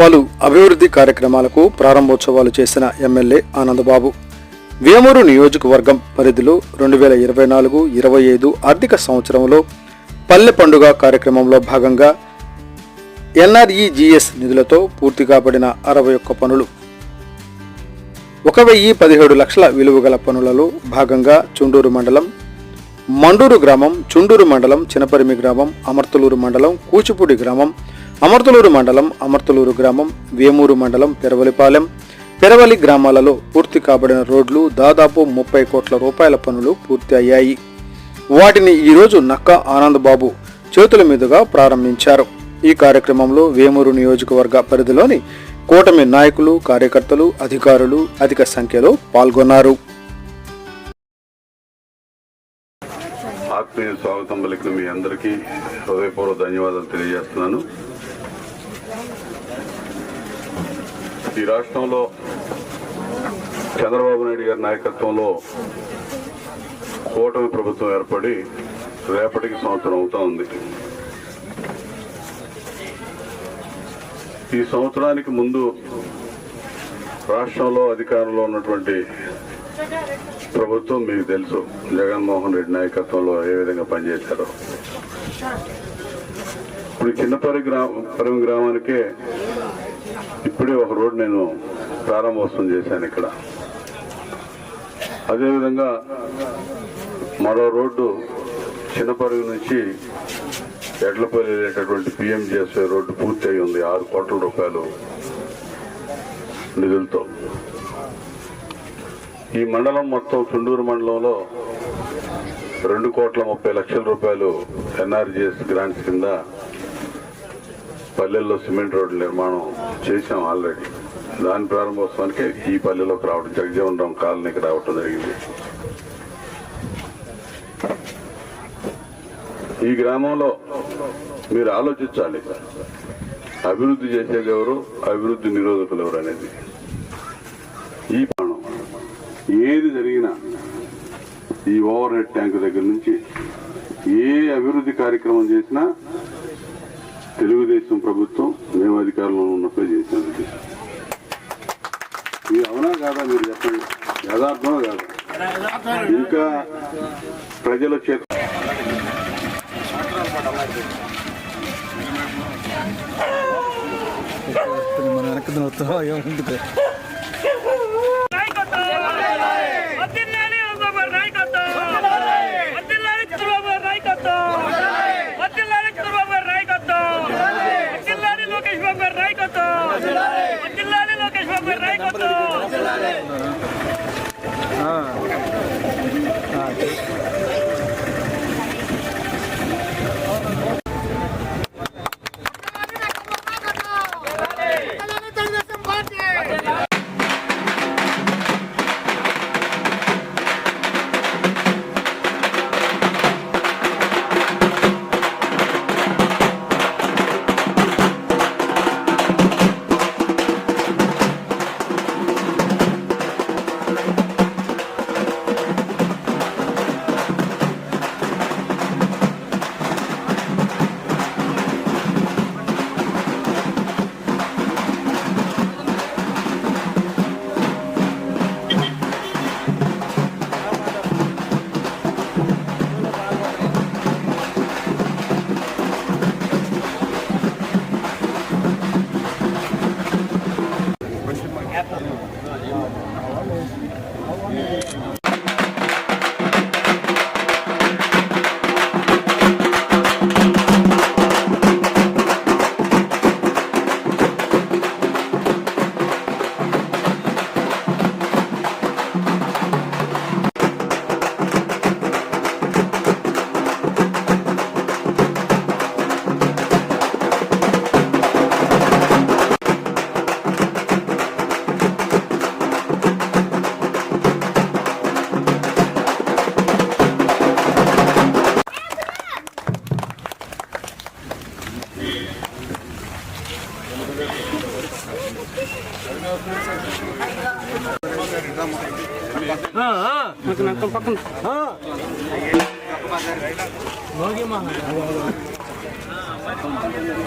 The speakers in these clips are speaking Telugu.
పలు అభివృద్ధి కార్యక్రమాలకు ప్రారంభోత్సవాలు చేసిన ఎమ్మెల్యే ఆనందబాబు. వేమూరు నియోజకవర్గం పరిధిలో రెండు వేల ఇరవై నాలుగు ఇరవై ఐదు ఆర్థిక సంవత్సరంలో పల్లె పండుగ కార్యక్రమంలో భాగంగా ఎన్ఆర్ఈజిఎస్ నిధులతో పూర్తి కాబడిన అరవై ఒక్క పనులు. ఒక వెయ్యి పదిహేడు లక్షల విలువ గల పనులలో భాగంగా చుండూరు మండలం మండూరు గ్రామం చుండూరు మండలం చినపరిమి గ్రామం అమర్తలూరు మండలం కూచిపూడి గ్రామం అమర్తలూరు మండలం అమర్తలూరు గ్రామం వేమూరు మండలం పెరవలిపాలెం పెరవలి గ్రామాలలో పూర్తి కాబడిన రోడ్లు దాదాపు ముప్పై కోట్ల రూపాయల పనులు పూర్తి అయ్యాయి వాటిని ఈరోజు నక్క ఆనందబాబు చేతుల మీదుగా ప్రారంభించారు. ఈ కార్యక్రమంలో వేమూరు నియోజకవర్గ పరిధిలోని కూటమి నాయకులు కార్యకర్తలు అధికారులు అధిక సంఖ్యలో పాల్గొన్నారు. ఆత్మీయ స్వాగతం పలికిన మీ అందరికీ హృదయపూర్వక ధన్యవాదాలు తెలియజేస్తున్నాను. ఈ రాష్ట్రంలో చంద్రబాబు నాయుడు గారి నాయకత్వంలో కూటమి ప్రభుత్వం ఏర్పడి రేపటికి సంవత్సరం అవుతా ఉంది. ఈ సంవత్సరానికి ముందు రాష్ట్రంలో అధికారంలో ఉన్నటువంటి ప్రభుత్వం మీకు తెలుసు జగన్మోహన్ రెడ్డి నాయకత్వంలో ఏ విధంగా పనిచేశారో. ఇప్పుడు చిన్నపరి గ్రామ పరిమి గ్రామానికే ఇప్పుడే ఒక రోడ్డు నేను ప్రారంభోత్సవం చేశాను ఇక్కడ. అదేవిధంగా మరో రోడ్డు చిన్నపరుగు నుంచి ఎడ్లపల్లి వెళ్ళేటటువంటి పిఎంజిఎస్ఐ రోడ్డు పూర్తి అయి ఉంది ఆరు కోట్ల రూపాయలు నిధులతో. ఈ మండలం మొత్తం చుండూరు మండలంలో రెండు కోట్ల ముప్పై లక్షల రూపాయలు ఎన్ఆర్జిఎస్ గ్రాంట్స్ కింద పల్లెల్లో సిమెంట్ రోడ్ల నిర్మాణం చేశాం ఆల్రెడీ. దాని ప్రారంభోత్సవానికి ఈ పల్లెలోకి రావడం జగజీవన్ రామ్ కాలనీకి రావటం జరిగింది. ఈ గ్రామంలో మీరు ఆలోచించాలి. అభివృద్ధి చేసేది ఎవరు? అభివృద్ధి నిరోధకులు ఎవరు అనేది. ఈ ప్రాణం ఏది జరిగినా ఈ ఓవర్ హెడ్ ట్యాంక్ దగ్గర నుంచి ఏ అభివృద్ధి కార్యక్రమం చేసినా తెలుగుదేశం ప్రభుత్వం మేము అధికారంలో ఉన్నప్పుడు చేసాం ఇది ఇది అవునా కాదా మీరు చెప్పండి? యథార్థమా కాదా? ఇంకా ప్రజల చేత మన వెనక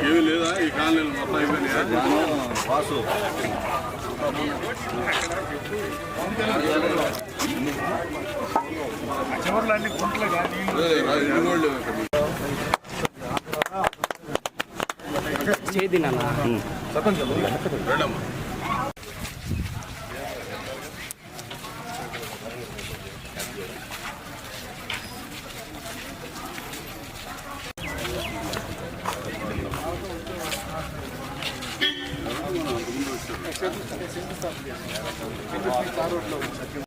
ఏమి లేదా ఈ కాలనీలు మొత్తం అయిపోయినాయా వాసు చివర్లు అన్ని గుంటలు కానీ ఇక్కడ. రండమ్మా.